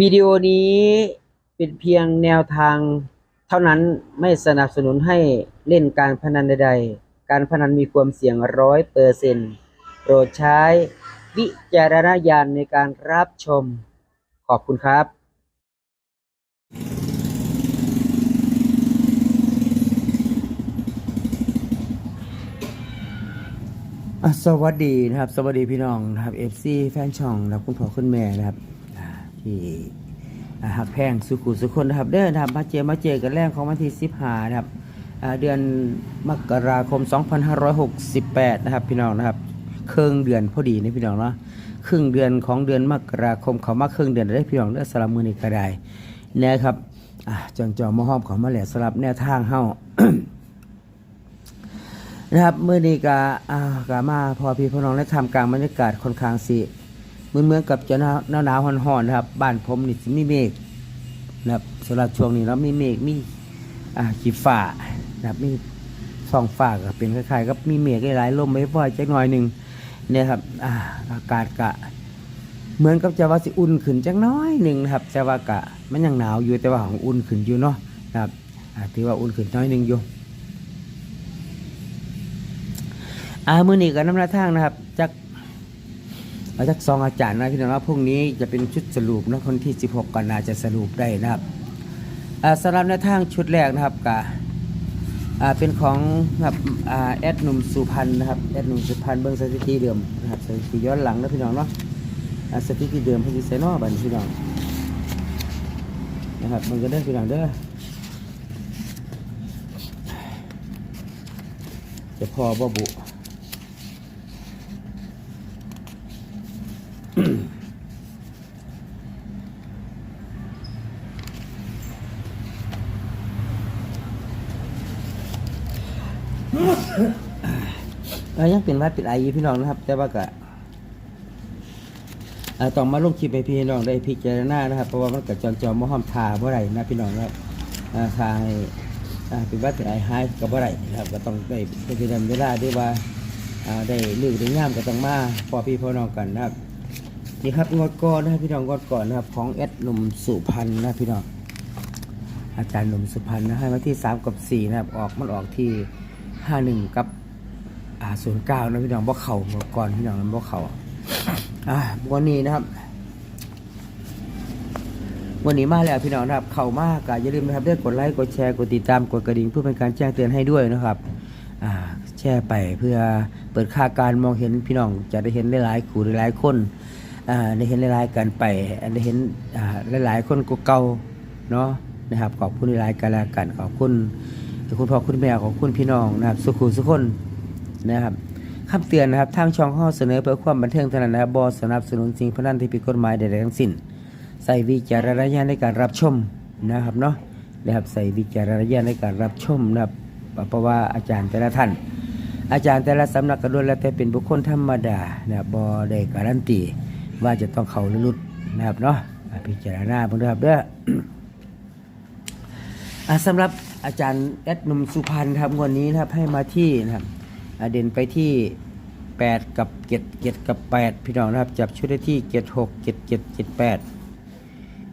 วิดีโอนี้เป็นเพียงแนวทางเท่านั้นไม่สนับสนุนให้เล่นการพนันใดๆ การพนันมีความเสี่ยงร้อยเปอร์เซ็นต์โปรดใช้วิจารณญาณในการรับชม ขอบคุณครับสวัสดีนะครับ สวัสดีพี่น้องนะครับเอฟซีแฟนช่องนะครับคุณพ่อคุณแม่นะครับ ที่หักแพงสุขุสุคนนะครับเด้อนะครับมาเจอมาเจอกันแรกของวันที่สิบห้านะครับเดือนมกราคม 2568 นะครับ พี่น้องนะครับครึ่งเดือนพอดีนะพี่น้องเนาะครึ่งเดือนของเดือนมกราคมเขามาครึ่งเดือนได้พี่น้องเด้อสลับมือนี้ก็ได้นะครับจองจอมหอมเขามาแหละสลับแนวทางเฮานะครับเมื่อนี้ก็อ่ากามาพอพี่พี่น้องได้ทำกลางบรรยากาศค่อนข้างสิ เหมือนเหมือนกับจะหนาวหนาวหนาวหอนหอนๆนะครับ บ้านผมนี่มีเมฆนะครับสำหรับช่วงนี้เรามีเมฆมีอ่าขีฝ่านะครับมีสองฝ่าก็เป็นคล้ายๆกับมีเมฆหลายๆลมไม่พอจักหน่อยหนึ่งเนี่ยครับอ่าอากาศกะ เหมือนกับจะว่าสิอุ่นขึ้นจักน้อยหนึ่งนะครับแต่ว่ากะมันยังหนาวอยู่แต่ว่าของอุ่นขึ้นอยู่เนาะนะครับถือว่าอุ่นขึ้นน้อยหนึ่งอยู่อ่ามือนี้กับน้ำหน้าทางนะครับจาก เอาจากสองอาจารย์นะพี่น้องว่าพรุ่งนี้จะเป็นชุดสรุปนะคนที่ 16กันนาจะสรุปได้นะครับสำหรับหน้าทางชุดแรกนะครับกะเป็นของนะครับแอดหนุ่มสุพรรณนะครับแอดหนุ่มสุพรรณเบิ้องสถิติเดิมนะครับสถิติย้อนหลังนะพี่น้องเนาะสถิติเดิมพี่นสิใส่นอบันพี่น้องนะครับมันก็ได้พี่น้องเด้อจะพอบ่บุ เอ้ยยังเป็นวัดเป็นไออยู่พี่น้องนะครับ แต่ว่าก็ต้องมาลงคลิปให้พี่น้องได้พิจารณานะครับ เพราะว่ามันกับจอนจอมห้อมทาบ่ไรนะพี่น้องครับทาให้เป็นวัดเป็นไอหายกับบ่ไรนะครับ ก็ต้องได้พิจารณาเวลาด้วยว่าได้ลือได้ย่ามก็ต้องมาพอพี่พ่อน้องกันนะครับนี่ครับงดก่อนนะครับพี่น้องงดก่อนนะครับ ของเอดหนุ่มสุพรรณนะพี่น้องอาจารย์หนุ่มสุพรรณนะให้มาที่สามกับสี่นะครับ ออกมันออกที่ ห้าหนึ่งกับอ่าศูนย์เก้านะพี่น้องบ่เข่าเมื่อก่อนพี่น้องนั้นบ่เข่าอ่าวันนี้นะครับ วันนี้มาแล้วพี่น้องนะครับ เข้ามากก็อย่าลืมนะครับได้กดไลค์กดแชร์กดติดตามกดกระดิ่งเพื่อเป็นการแจ้งเตือนให้ด้วยนะครับอ่าแชร์ไปเพื่อเปิดค่าการมองเห็นพี่น้องจะได้เห็นหลายๆคู่หลายๆคนอ่าได้เห็นหลายๆกันไปได้เห็นอ่าหลายๆคนก็เก่าเนาะนะครับขอบคุณหลายๆกันแล้วกันขอบคุณ คุณพ่อคุณแม่ขอบคุณพี่น้องนะครับ สุขุสุขคนนะครับคำเตือนนะครับทางช่องข้อเสนอเพื่อความบันเทิงเท่านั้นนะครับบอสนับสนุนสิ่งพนันที่ผิดกฎหมายใดๆทั้งสิ้น ใส่วิจารณญาณในการรับชมนะครับเนาะนะครับใส่วิจารณญาณในการรับชมนะครับเพราะว่าอาจารย์แต่ละท่าน อาจารย์แต่ละสำนักกระดวนแล้วแต่เป็นบุคคลธรรมดานะบอได้การันตีว่าจะต้องเขาลุดนะครับเนาะพิจารณาเพิ่งนะครับเด้อสำหรับ อาจารย์แอดนุมสุพรรณครับงวันนี้นะครับให้มาที่นะครับอ่าเด่นไปที่ 8 กับเจ็ดเจ็ดกับ 8 พี่น้องนะครับ จับชุดได้ที่เจ็ดหกเจ็ดเจ็ดเจ็ดแปด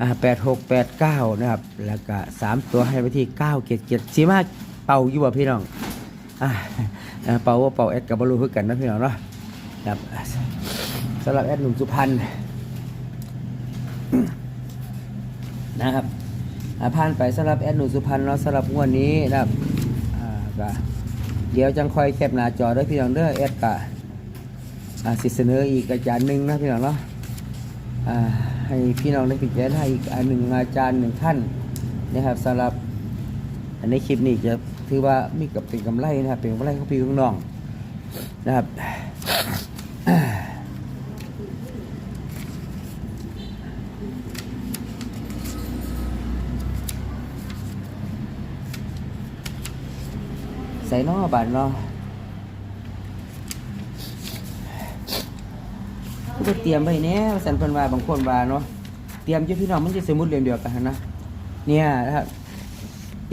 อ่าแปดหกแปดเก้านะครับ แล้วก็สามตัวให้ไปที่เก้าเจ็ดเจ็ดสีมาเป่าอยู่บ่พี่น้องอ่าอ่าเป่าว่าเป่าแอดกับบอลูคือกันนะพี่น้องเนาะครับสำหรับแอดหนุ่มสุพรรณนะครับ ผ่านไปสำหรับแอดหนูสุพรรณเนาะสำหรับงวดนี้นะครับอ่าก็เดี๋ยวจังคอยแคปหน้าจอด้อพี่น้องเด้อแอดกะอ่าสิเสนออีกอาจารย์หนึ่งนะพี่น้องเนาะอ่าให้พี่น้องได้พิจารณาอีกอันหนึ่งอาจารย์หนึ่งท่านนะครับสำหรับอันในคลิปนี้จะถือว่ามีกับเป็นกำไรนะครับเป็นกำไรของพี่ของน้องนะครับ ส่เนอบานเนาะก็เตรียมไว้แน่สันเพันว่าบางคนว่าเนาะเตรียมจะพี่น้องมันจะสมุดเรียงเดียวกันนะเนี่ยนะครับ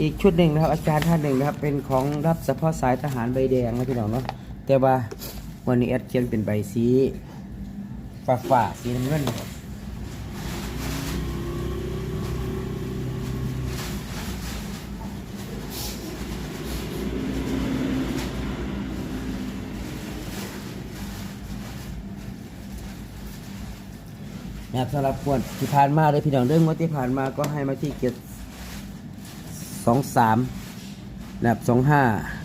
อีกชุดหนึ่งนะครับ อาจารย์ท่านหนึ่งนะครับ เป็นของรับเฉพาะสายทหารใบแดงนะพี่น้องเนาะแต่ว่าวันนี้แอดเขียนเป็นใบสีฟ้าฟ้าสีน้ำเงิน นะครับสำหรับงวดที่ผ่านมาเลยพี่น้องเรื่องงวดที่ผ่านมาก็ให้มาที่เกียรสองสามนะครับสองห้า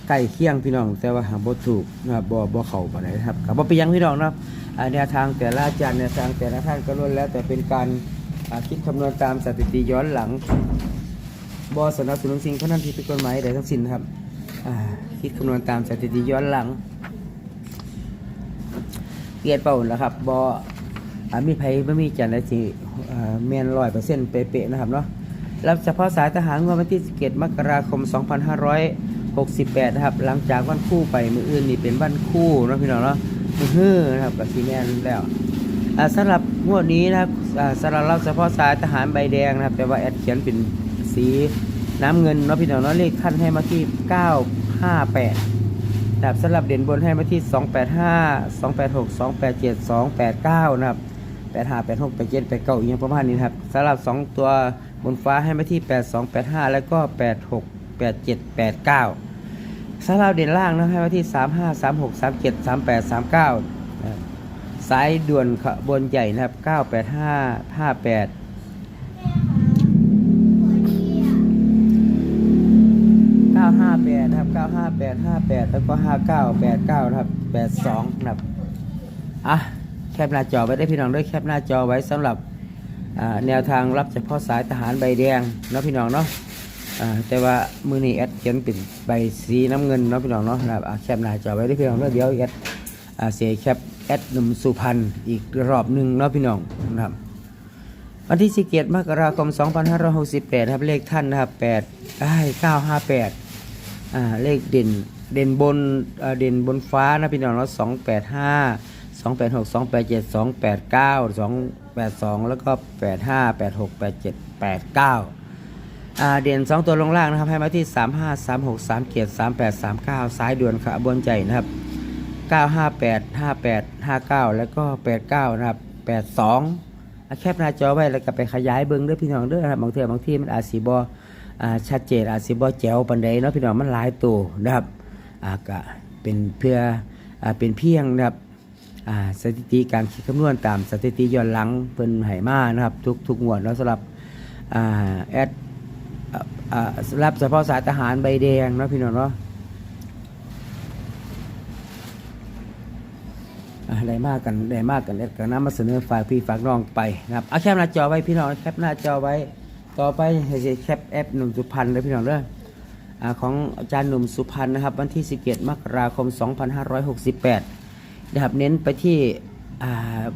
ใกล้เคียงพี่น้อง แต่ว่าหาบ่ถูกนะครับบ่บ่เข้าบ่ได้ครับกับบ่ไปนหยังพี่น้องนะครับอ่าแนวทางแต่ละอาจารย์แนวทางแต่ละท่านก็ล้วนแล้วแต่เป็นการอ่าคิดคำนวณตามสถิติย้อนหลังบ่สนับสนุนสิ่งที่นั่นที่เป็นกฎหมายใดทั้งสิ้นนะครับอ่าคิดคำนวณตามสถิติย้อนหลังเกียรติเป่าแล้วครับบ่ มีไผไม่มีจันทร์ได้สิแมนร้อยเปอร์เซ็นต์เป๊ะๆนะครับเนาะรับเฉพาะสายทหารงวดวันที่17มกราคม 2568 นะครับ หลังจากวันคู่ไปมืออื่นนี่เป็นวันคู่นะพี่น้องเนาะมือฮื้อนะครับกับสีแมนแล้วสำหรับงวดนี้นะครับสำหรับเราเฉพาะสายทหารใบแดงนะครับ แต่ว่าแอดเขียนเป็นสีน้ำเงินเนาะพี่น้องเนาะเลขท่านให้มาที่ 958นะครับสำหรับเด่นบนให้มาที่ 285 286 287 289 นะครับ 85 86 87 89อีกอย่างประมาณนี้ครับสำหรับ2ตัวบนฟ้าให้มาที่82 85แล้วก็86 87 89สำหรับเด่นล่างนะให้มาที่35 36 37 38 39นะครับสายด่วนขบวนใหญ่นะครับ985 58 958นะครับ958 58แล้วก็59 89นะครับ82นะครับอะ แคปหน้าจอไว้ได้พี่น้องด้วยแคปหน้าจอไว้สำหรับแนวทางรับเฉพาะสายทหารใบแดงเนาะพี่น้องเนาะแต่ว่ามือนี้แอดเขียนเป็นใบสีน้ำเงินเนาะพี่น้องเนาะนะครับแคปหน้าจอไว้ได้พี่น้องด้วยเดี๋ยวแอดเสียแคปแอดหนุ่มสุพรรณอีกรอบหนึ่งเนาะพี่น้องนะครับวันที่17มกราคม 2568 ครับ เลขท่านนะครับ8ได้958อ่าเลขเด่น เด่นบน เด่นบนฟ้านะพี่น้องเนาะ285 286 287 289 282แล้วก็85 86 87 89อ่าเด่น2ตัวลงล่างนะครับให้มาที่35 36 37 38 39ซ้ายด่วนขบวนใจนะครับ958 58 59แล้วก็89นะครับ82อะแคปหน้าจอไว้แล้วก็ไปขยายเบิ้งด้อพี่น้องด้อนะครับบางเทีบางที่มันอาจสิบอ่าชัดเจนอาจสิบแจ๋วปันใดเนาะพี่น้องมันหลายตัวนะครับอ่าก็เป็นเพื่ออ่าเป็นเพียงนะครับ สถิติการคิดคำนวณตามสถิติย้อนหลังเพิ่นไหมานะครับ ทุกทุกงวดเนาะสำหรับแอดสำหรับเฉพาะสายทหารใบแดงนะพี่น้องเนาะได้มากกันได้มากกันเล็ดกันน้ำมาเสนอฝากพี่ฝากน้องไปนะครับเอาแคปหน้าจอไว้พี่น้องแคปหน้าจอไว้ต่อไปให้แคปแอปหนุ่มสุพรรณเลยพี่น้องเด้ออ่าของอาจารย์หนุ่มสุพรรณนะครับ วันที่ 17 มกราคม 2568 นะครับเน้นไปที่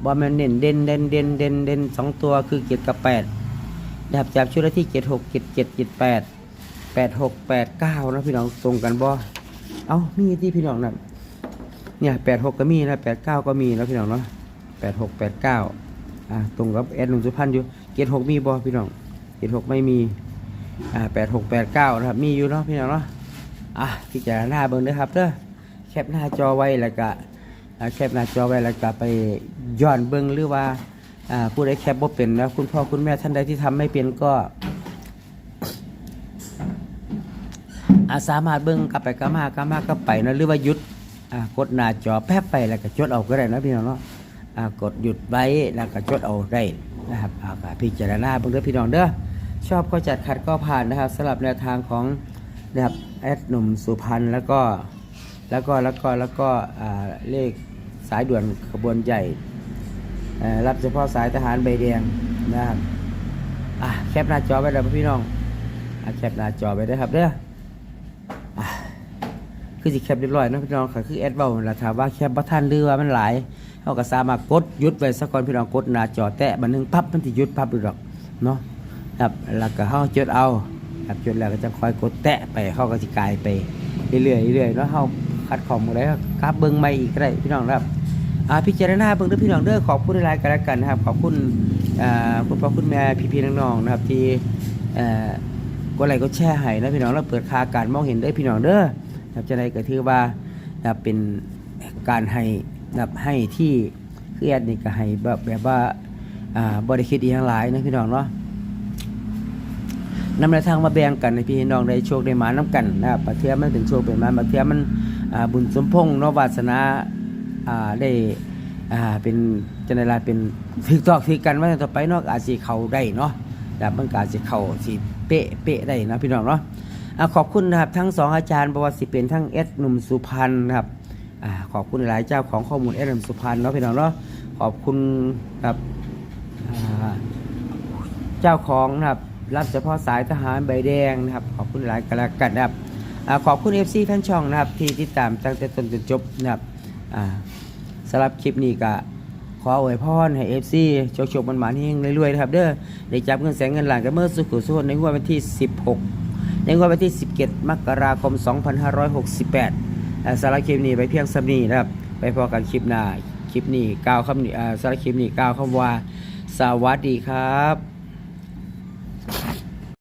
บอลแมนเน้นเด่นเด่นเด่นเด่นเด่นสองตัวคือเกียรติกับ8นะครับจากชุดละที่เกียรติ6เกียรติ7เกียรติ8 8 6 8 9นะพี่น้องตรงกันบ่เอ้ามีที่พี่น้องนั่นเนี่ยแปดหกก็มีนะแปดเก้าก็มีแล้วพี่น้องเนาะแปดหกแปดเก้าอ่าตรงกับแอดหนุ่มสุพรรณอยู่เจ็ดหกมีบ่พี่น้องเจ็ดหกไม่มีอ่าแปดหกแปดเก้านะครับมีอยู่เนาะพี่น้องเนาะอะพิจารณาเบิ่งเด้อครับเด้อแคปหน้าจอไว้แล้วก็ แคปหน้าจอไว้แล้วก็ไปย้อนเบิ่งหรือว่าผู้ใดแคปบ่เป็นนะคุณพ่อคุณแม่ท่านใดที่ทำไม่เป็นก็สามารถเบิ่งกลับไปกลับมากลับมากลับไปนะหรือว่าหยุดกดหน้าจอแป๊บไปแล้วก็จดเอาก็ได้นะพี่น้องเนาะกดหยุดไว้แล้วก็จดเอาได้นะครับอ่าก็พิจารณาเบิ่งเด้อพี่น้องเด้อชอบก็จัดขัดก็ผ่านนะครับสำหรับแนวทางของนะครับแอดหนุ่มสุพรรณแล้วก็แล้วก็แล้วก็แล้วก็เลข สายด่วนขบวนใหญ่รับเฉพาะสายทหารใบแดงนะครับอะแคปหน้าจอไว้แล้วพี่น้องอะแคปหน้าจอไว้ได้ครับเด้ออะคือสิแคปเรียบร้อยนะพี่น้องค่ะคือแอดเบาละถามว่าแคปบ่ทันหรือว่ามันหลายเขาก็สามารถกดยุดไว้สักก่อนพี่น้องกดหน้าจอแตะบันหนึงปั๊บมันสิหยุดปั๊บอยู่ดอกเนาะครับแล้วก็เฮาจดเอาครับจดแล้วก็จะคอยกดแตะไปเขาก็สิกลายไปเรื่อยๆเรื่อยๆเนาะเฮาคัดของบ่ได้ก็กลับเบิ่งใหม่อีกได้พี่น้องครับ พิจารณาเบิ่งเด้อพี่น้องเด้อขอบคุณหลายกันแล้วกันนะครับ ขอบคุณคุณพ่อคุณแม่พี่ๆน้องๆนะครับที่เอ่อก็ไลค์ก็แชร์ให้นะพี่น้องแล้วเปิดคาการมองเห็นได้พี่น้องเด้อนะครับจะได้ก็ถือว่าเป็นการให้นับให้ที่คือแอดนี่ก็ให้แบบแบบว่าบริคิดอีกทั้งหลายนะพี่น้องเนาะนำแนวทางมาแบ่งกันให้พี่น้องได้โชคได้หมาน้กันนะครับบาเทียมันเป็นโชคเป็นหมาบางเทียมันบุญสมพงษ์เนาะวาสนา อ่าได้อ่าเป็นจังได๋ล่ะเป็นถึกตอกถึกกันว่าต่อไปนาะอาจสิเข้าได้เนาะแต่มันก็อาจสิเข้าสิเป๊ะเป๊ะได้นะพี่น้องเนาะอ่าขอบคุณนะครับทั้งสองอาจารย์บ่ว่าสิเป็นทั้งเอสหนุ่มสุพรรณนะครับอ่าขอบคุณหลายเจ้าของข้อมูลเอสหนุ่มสุพรรณเนาะพี่น้องเนาะขอบคุณครับเจ้าของนะครับรับเฉพาะสายทหารใบแดงนะครับ ขอบคุณหลายกันละกันนะครับอขอบคุณ FC แฟนช่องนะครับที่ติดตามตั้งแต่ต้นจนจบนะครับ อ่าสำหรับคลิปนี้ก็ขออวยพรให้ FC โชคโชคมันหมานเฮงๆรวยๆนะครับเด้อได้จับเงินแสนเงินล้านกันเมื่อสุขุสุขในงวดวันที่ 16 ในงวดวันที่ 17 มกราคม 2568อ่าสำหรับคลิปนี้ไปเพียงสำนีนะครับ ไปพอกันคลิปหน้า คลิปนี้กล่าวคำนี้อ่าสำหรับคลิปนี้กล่าวคำว่า สวัสดีครับ